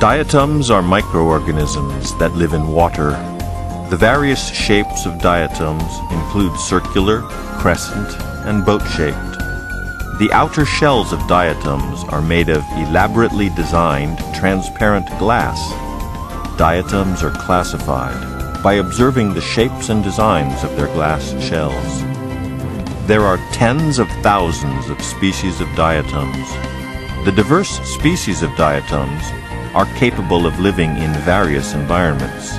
Diatoms are microorganisms that live in water. The various shapes of diatoms include circular, crescent, and boat-shaped. The outer shells of diatoms are made of elaborately designed transparent glass. Diatoms are classified by observing the shapes and designs of their glass shells. There are tens of thousands of species of diatoms. The diverse species of diatoms are capable of living in various environments.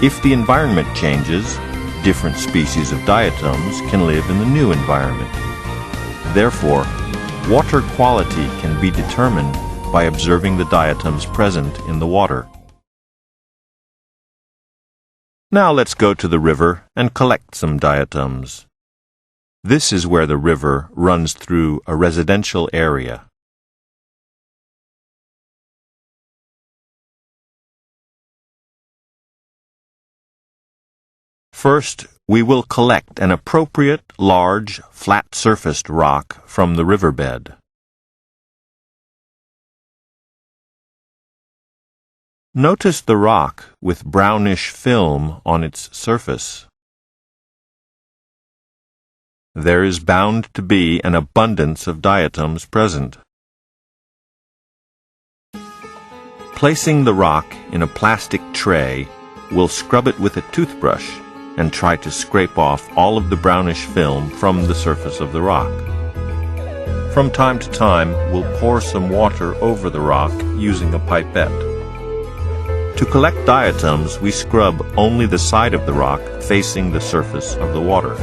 If the environment changes, different species of diatoms can live in the new environment. Therefore, water quality can be determined by observing the diatoms present in the water. Now let's go to the river and collect some diatoms. This is where the river runs through a residential area. First, we will collect an appropriate, large, flat-surfaced rock from the riverbed. Notice the rock with brownish film on its surface. There is bound to be an abundance of diatoms present. Placing the rock in a plastic tray, we'll scrub it with a toothbrush and try to scrape off all of the brownish film from the surface of the rock. From time to time, we'll pour some water over the rock using a pipette. To collect diatoms, we scrub only the side of the rock facing the surface of the water.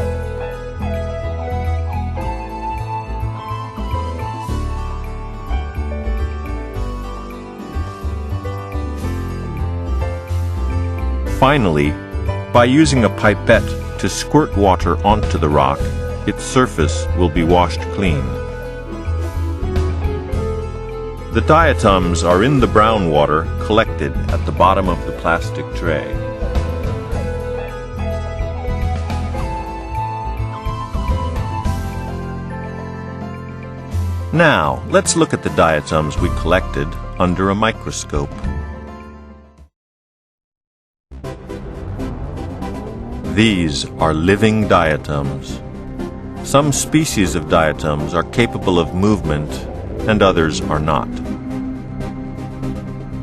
Finally, by using a pipette to squirt water onto the rock, its surface will be washed clean. The diatoms are in the brown water collected at the bottom of the plastic tray. Now, let's look at the diatoms we collected under a microscope. These are living diatoms. Some species of diatoms are capable of movement and others are not.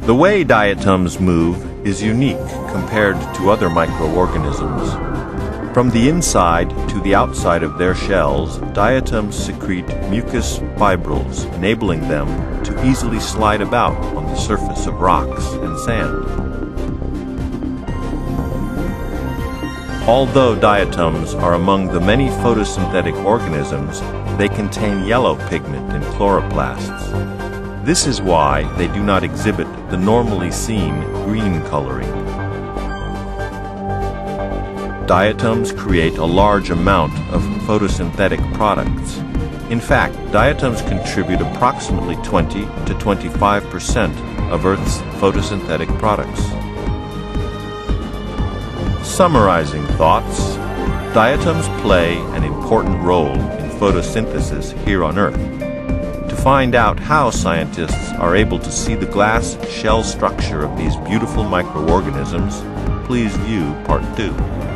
The way diatoms move is unique compared to other microorganisms. From the inside to the outside of their shells, diatoms secrete mucus fibrils, enabling them to easily slide about on the surface of rocks and sand. Although diatoms are among the many photosynthetic organisms, they contain yellow pigment in chloroplasts. This is why they do not exhibit the normally seen green coloring. Diatoms create a large amount of photosynthetic products. In fact, diatoms contribute approximately 20 to 25 percent of Earth's photosynthetic products. Summarizing thoughts, diatoms play an important role in photosynthesis here on Earth. To find out how scientists are able to see the glass shell structure of these beautiful microorganisms, please view Part 2.